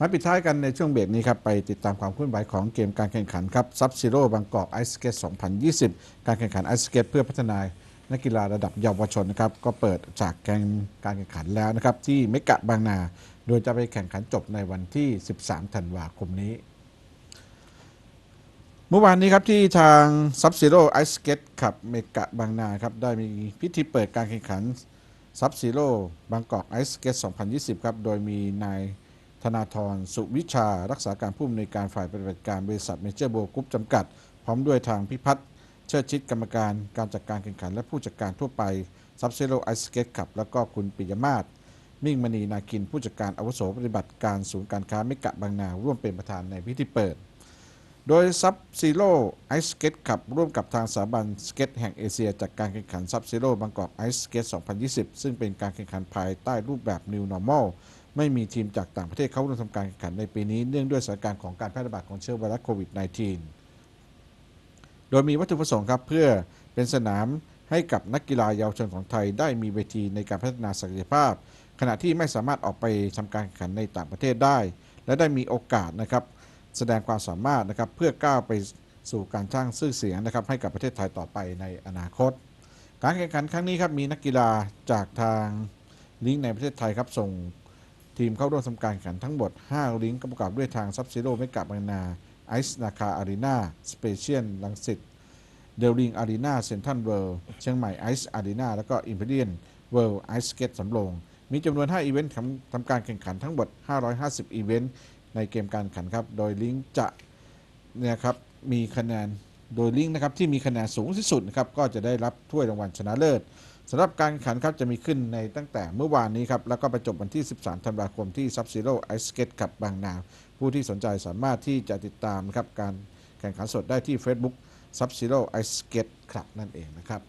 มาปิดท้ายกันในช่วงเบรกนี้ครับ ไปติดตามความเคลื่อนไหวของเกมการแข่งขันครับซับซีโร่บางกอกไอสเกต2020 การแข่งขันไอสเกตเพื่อพัฒนานักกีฬาระดับเยาวชนนะครับ ก็เปิดจากแกนการแข่งขันแล้วนะครับ ที่เมกะบางนา โดยจะไปแข่งขันจบในวันที่ 13 ธันวาคมนี้ เมื่อวานนี้ครับที่ทาง Sub Zero Ice Skate ขับเมกะบางนาครับได้มีพิธีเปิดการแข่งขัน Sub Zero บางกอกไอสเกต2020 ครับ โดยมีนาย ธนาธรสุวิชา รักษาการผู้อำนวยการฝ่ายปฏิบัติการบริษัทเมเจอร์โบกรุ๊ปจำกัด พร้อมด้วยทางพิพัฒน์เชิดชิดกรรมการการจัดการแข่งขัน และผู้จัดการทั่วไป Sub Zero Ice Skate ขับ แล้วก็คุณปิยมาศมิ่งมณีนาคินผู้จัดการอาวุโสปฏิบัติการศูนย์การค้าเมกะบางนาร่วมเป็นประธานในพิธีเปิด โดยซับซีโร่ไอสเกตขับ ร่วมกับทางสถาบันสเกตแห่งเอเชียจัดการแข่งขันซับซีโร่บางกอกไอสเกต2020 ซึ่งเป็นการแข่งขันภายใต้รูปแบบ New Normal ไม่มีทีมจากต่างประเทศเข้าร่วมทำการแข่งขันในปีนี้เนื่องด้วยสถานการณ์ของการแพร่ระบาดของเชื้อไวรัสโควิด -19 โดยมีวัตถุประสงค์ครับเพื่อเป็นสนามให้กับนักกีฬาเยาวชนของไทยได้มีเวทีในการพัฒนาศักยภาพ ขณะที่ไม่สามารถออกไปทำการแข่งขันในต่างประเทศได้ และได้มีโอกาสนะครับแสดงความสามารถนะครับเพื่อก้าวไปสู่การสร้างชื่อเสียงนะครับให้กับประเทศไทยต่อไปในอนาคต การแข่งขันครั้งนี้ครับมีนักกีฬาจากทางลิงก์ในประเทศไทยครับส่ง ทีมเข้าร่วมทำการแข่งขันทั้งหมด 5 ลิงก์ประกอบด้วยทางซับซิโร่เมกะบางนาไอซ์นาคาอารีนาสเปเชียลลังสิตเดลลิงอารีนาเซนทันเวิลด์เชียงใหม่ไอซ์อารีนาแล้วก็อิมพีเรียนเวิลด์ไอซ์สเก็ตสำโรง มีจำนวน 5 อีเวนต์ทำทำการแข่งขันทั้งหมด 550 อีเวนต์ในเกมการแข่งขันครับ โดยลิงก์จะเนี่ยครับมีคะแนนโดยลิงก์นะครับที่มีคะแนนสูงที่สุดนะครับก็จะได้รับถ้วยรางวัลชนะเลิศ สำหรับการแข่งขันครับจะมีขึ้นในตั้งแต่เมื่อวานนี้ครับ แล้วก็ไปจบวันที่ 13 ธันวาคมที่ซับซิโร่ไอสเกตกับบางนา ผู้ที่สนใจสามารถที่จะติดตามครับการแข่งขันสดได้ที่ Facebook ซับซิโร่ไอสเกตครับนั่นเองนะครับ